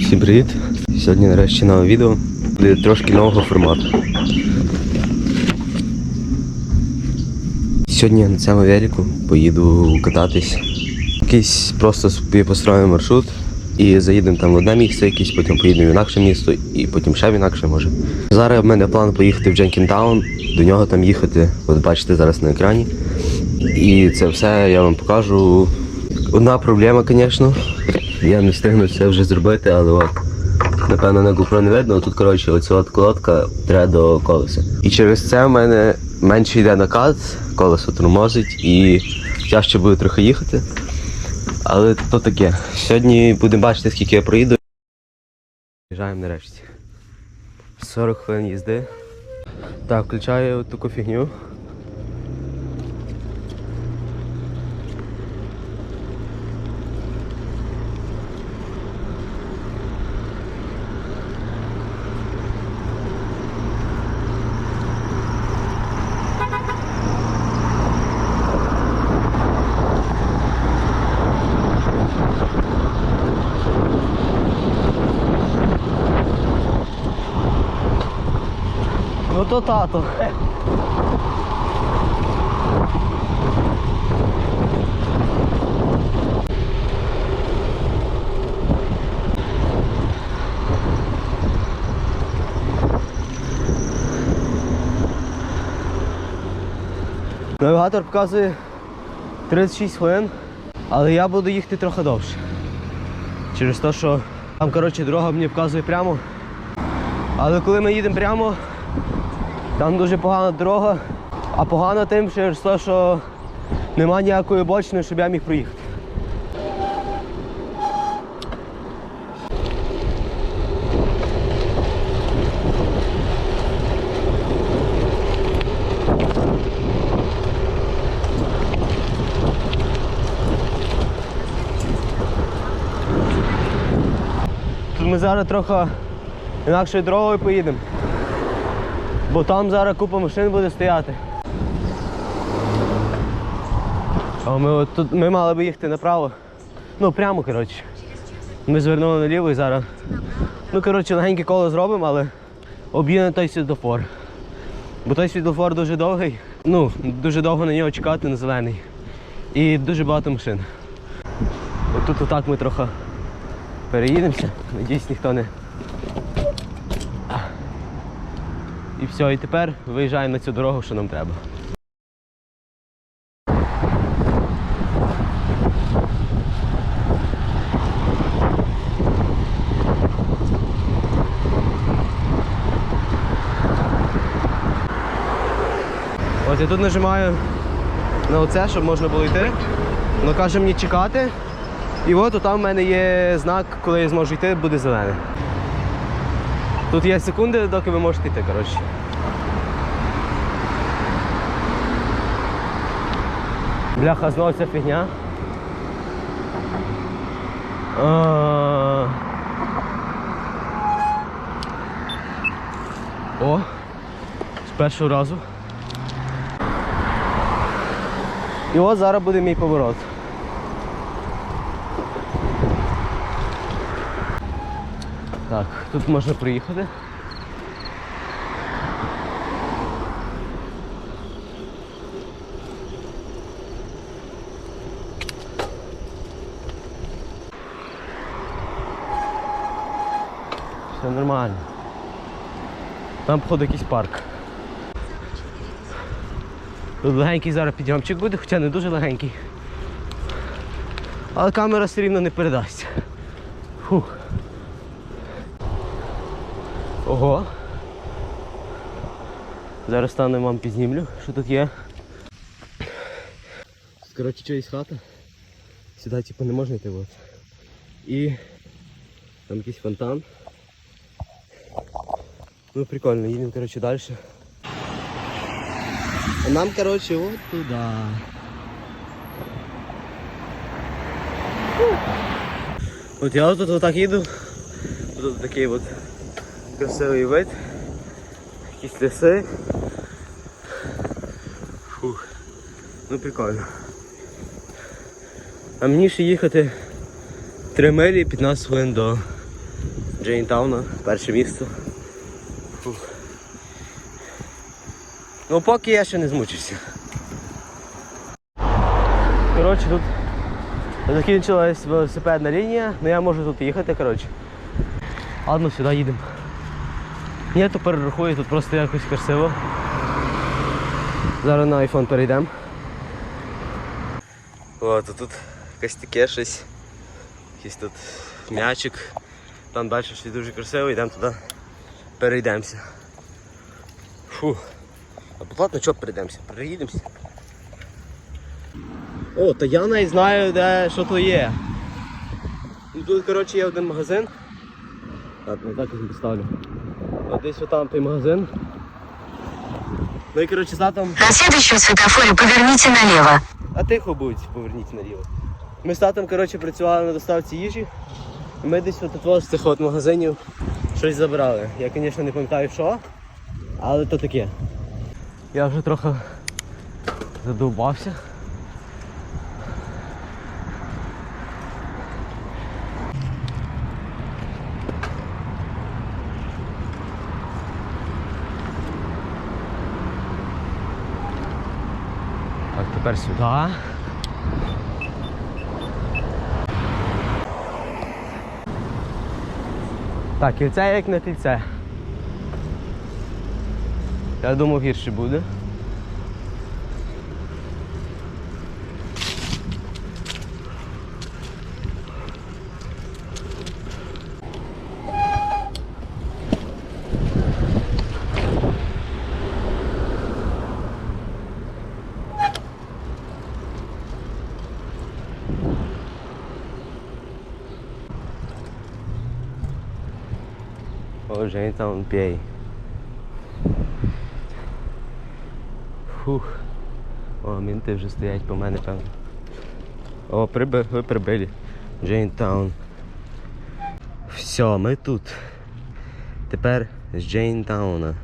Всім привіт! Сьогодні нарешті нове відео. Буде трошки нового формату. Сьогодні я на цьому велику поїду кататись. Якийсь просто построїмо маршрут і заїдемо там в одне місце якесь, потім поїдемо в інакше місто і потім ще в інакше може. Зараз в мене план поїхати в Дженкінтаун, до нього там їхати, от бачите зараз на екрані. І це все я вам покажу. Одна проблема, звісно. Я не встигну це вже зробити, але от. Напевно, на GoPro не видно, тут, коротше, оця от колодка треба до колеса. І через це в мене менше йде накат, колесо тормозить і тяжче буде трохи їхати. Але то таке. Сьогодні будемо бачити, скільки я проїду. Їжджаємо нарешті. 40 хвилин їзди. Так, включаю таку фігню. То тато. Навігатор показує 36 хвилин, але я буду їхати трохи довше. Через те, що там коротше, дорога мені вказує прямо. Але коли ми їдемо прямо, там дуже погана дорога, а погано тим через те, що нема ніякої бочини, щоб я міг проїхати. Тут ми зараз трохи інакшою дорогою поїдемо. Бо там зараз купа машин буде стояти. А ми, от тут, ми мали би їхати направо. Ну, прямо, коротше. Ми звернули наліво і зараз. Ну, коротше, легеньке коло зробимо, але об'їдемо той світлофор. Бо той світлофор дуже довгий. Ну, дуже довго на нього чекати на зелений. І дуже багато машин. Отут отак ми трохи переїдемося. Надіюсь, ніхто не. І все, і тепер виїжджаємо на цю дорогу, що нам треба. От я тут нажимаю на оце, щоб можна було йти. Воно каже мені чекати. І от там в мене є знак, коли я зможу йти, буде зелене. Тут є секунди, доки ви можете йти, коротше. Бляха, знову ця фігня. О, з першого разу. І от зараз буде мій поворот. Так, тут можна приїхати. Все нормально. Там, походу, якийсь парк. Тут легенький зараз підйомчик буде, хоча не дуже легенький. Але камера все рівно не передасть. Фух. Ого. Зараз стану вам підзнімлю, що тут є. Коротше, чиїсь хата. Сюди типу не можна йти. От. І там якийсь фонтан. Ну прикольно, їдемо коротше, далі. А нам, коротше, от туди. От я тут отак їду. Тут такий от красивий вид. Якісь ліси. Фух. Ну прикольно. А мені ще їхати Три милі, 15 хвилин до Джейнтауна, перше місце. Ну поки я ще не змучився. Коротше, тут закінчилась велосипедна лінія, ну я можу тут їхати, коротше. Ладно, сюди їдемо. Ні, то перерахую, тут просто якось красиво. Зараз на iPhone перейдемо. О, то тут якесь таке щось. Якийсь тут м'ячик. Там далі щось дуже красиво, йдемо туди. Перейдемося. Фу. А платно чого перейдемося? Переїдемося. О, то я навіть знаю, де що то є. Ну тут, коротше, є один магазин. Так, ну так я поставлю. Десь отам той магазин. Ну і коротше за там. На следующем светофоре поверните налево. А тихо будь, поверніть наліво. Ми з татом, коротше, працювали на доставці їжі. Ми десь от от з цих от магазинів щось забрали. Я, звісно, не пам'ятаю що, але то таке. Я вже трохи задовбався. Тепер сюди. Так, кільце як на кільце. Я думав гірше буде. О, Жень пей. Фух. О, мінти вже стоять по мене, певно. О, приби... ви прибили. Джейнтаун. Все, ми тут. Тепер з Джейнтауна.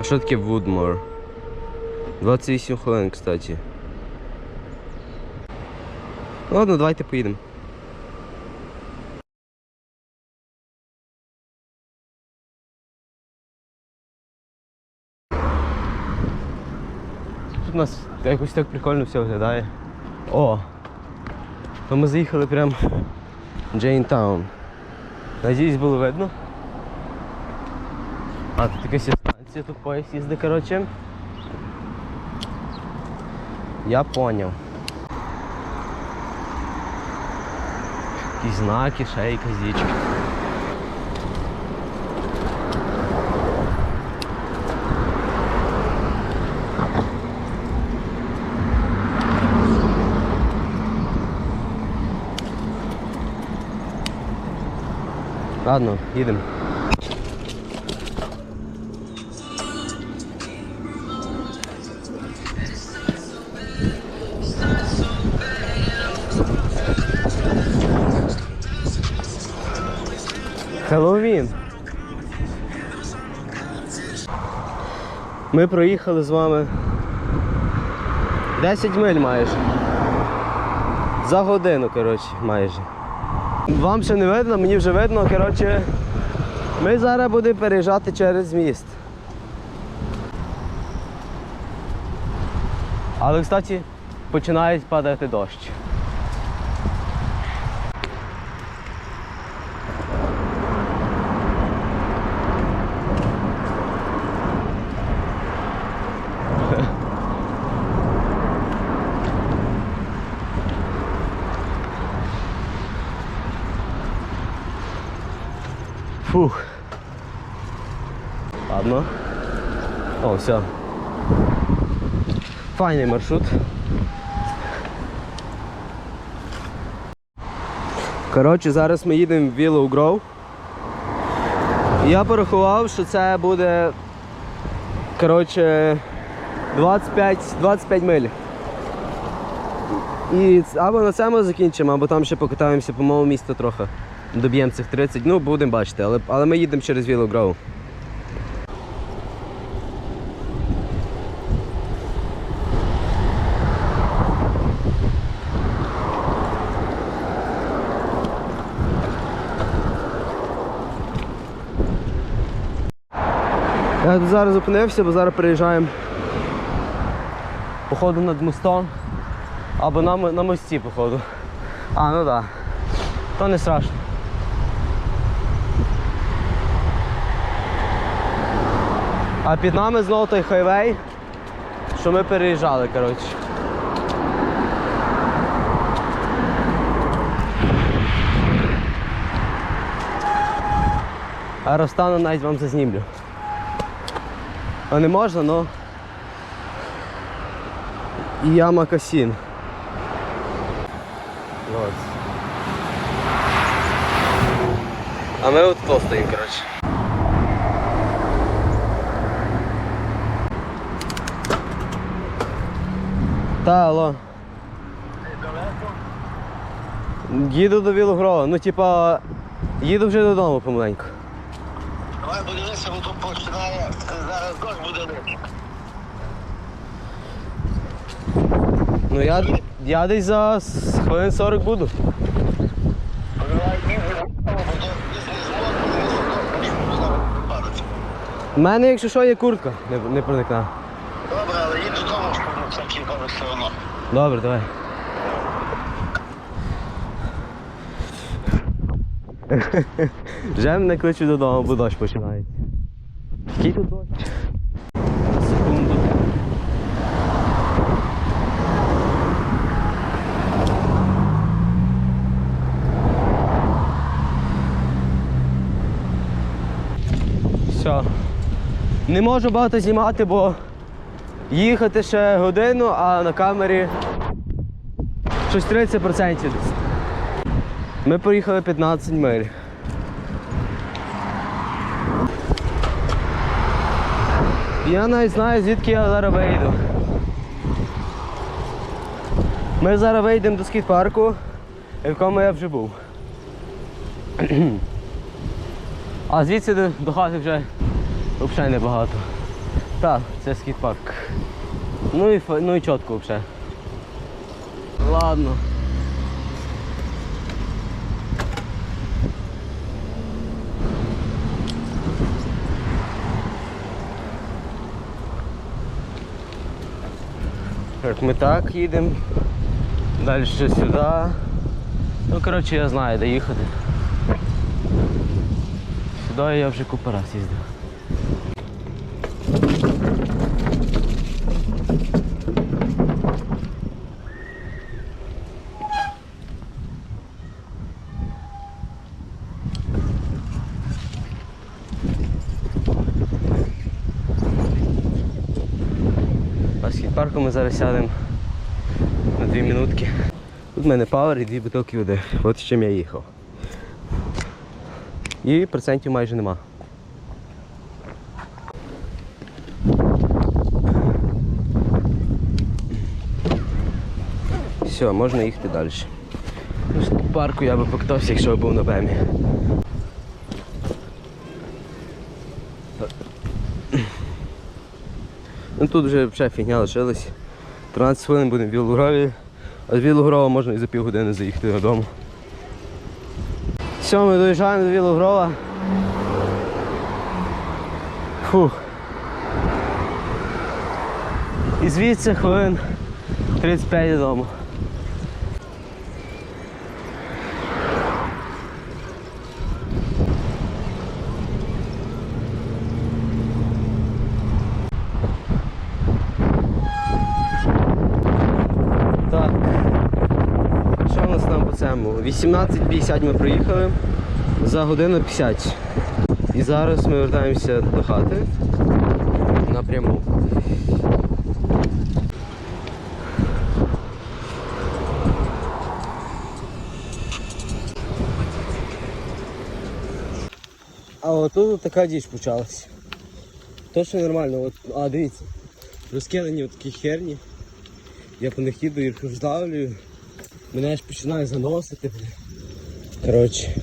А що таке Вудмор? 28 хвилин, кстати. Ладно, давайте поїдемо. У нас якось так прикольно все виглядає. О! То ми заїхали прям в Джейнтаун. Надіюсь було видно. А тут якась станція, тут поїзд їздить, коротше. Я поняв. Якісь знаки, ще якась дічка. Ладно, їдемо. Хеллоуін. Ми проїхали з вами 10 миль майже. За годину, коротше, майже. Вам ще не видно, мені вже видно, коротше, ми зараз будемо переїжджати через міст. Але, кстати, починає падати дощ. Фух. Ладно. О, все. Файний маршрут. Коротше, зараз ми їдемо в Willow Grove. Я порахував, що це буде коротше 25, 25 миль. І або на цьому закінчимо, або там ще покатаємося по моєму місту трохи доб'ємо цих 30, ну будемо бачити, але але ми їдемо через Вілограу. Я тут зараз зупинився, бо зараз переїжджаємо походу над мостом або на на мості походу. А, ну так. Да. То не страшно. А під нами знову той хайвей, що ми переїжджали, коротше. А розстану навіть вам зазнімлю. А не можна, ну. Яма Касін. А ми от стоїмо, коротше. Та, алло. Їду до Білогрова, ну типа їду вже додому помаленьку. Давай подивися, бо тут починає зараз дощ буде лити. Ну я, я десь за хвилин 40 буду. У мене, якщо що, є куртка, не, не проникна. Добре, але їдь додому, щоб всякі падати все одно. Добре, давай. Вже мене кличуть додому, бо дощ починається. Який тут дощ? Секунду. Все. Не можу багато знімати, бо їхати ще годину, а на камері щось 30% десь. Ми проїхали 15 миль. Я навіть знаю, звідки я зараз вийду. Ми зараз вийдемо до скейт-парку, в якому я вже був. А звідси до хати вже взагалі небагато. Так, це скейт-парк. Ну і, ну і чітко взагалі. Ладно. Так, ми так їдемо. Далі сюди. Ну, коротше, я знаю, де їхати. Сюди я вже купу раз їздив. А ми зараз сядемо на дві минутки. Тут в мене пауер і дві бутилки води. От з чим я їхав. І процентів майже нема. Все, можна їхати далі. В парку я би покатався, якщо б був на БЕМі. Ну тут вже вже фігня лишилась. 13 хвилин будемо в Білограві, а з Білогрова можна і за півгодини заїхати додому. Все, ми доїжджаємо до Білогрова. Фух. І звідси хвилин 35 додому. Так. Що у нас там по цьому? 18.50 ми приїхали за годину 50. І зараз ми вертаємося до хати напряму. А отут така діч почалась. Точно нормально, от, а дивіться, розкидані такі херні. Я по них їду, їх роздавлюю. Мене аж починає заносити. Коротше.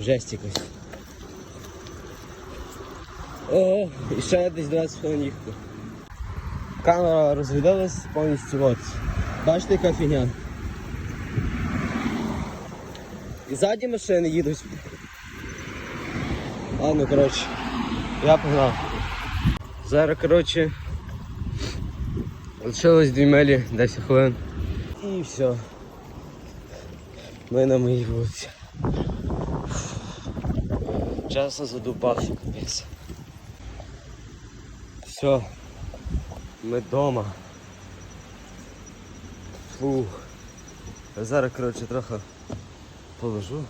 Жесть якась. О, і ще десь 20 хвилин їхати. Камера розглядалась повністю от. Бачите, яка фігня? І ззаді машини їдуть. Ладно, коротше, я погнав. Зараз, коротше, лишилось 2 милі, 10 хвилин. І все. Ми на моїй вулиці. Чесно задубався, капець. Все. Ми вдома. Фух. Зараз, коротше, трохи положу.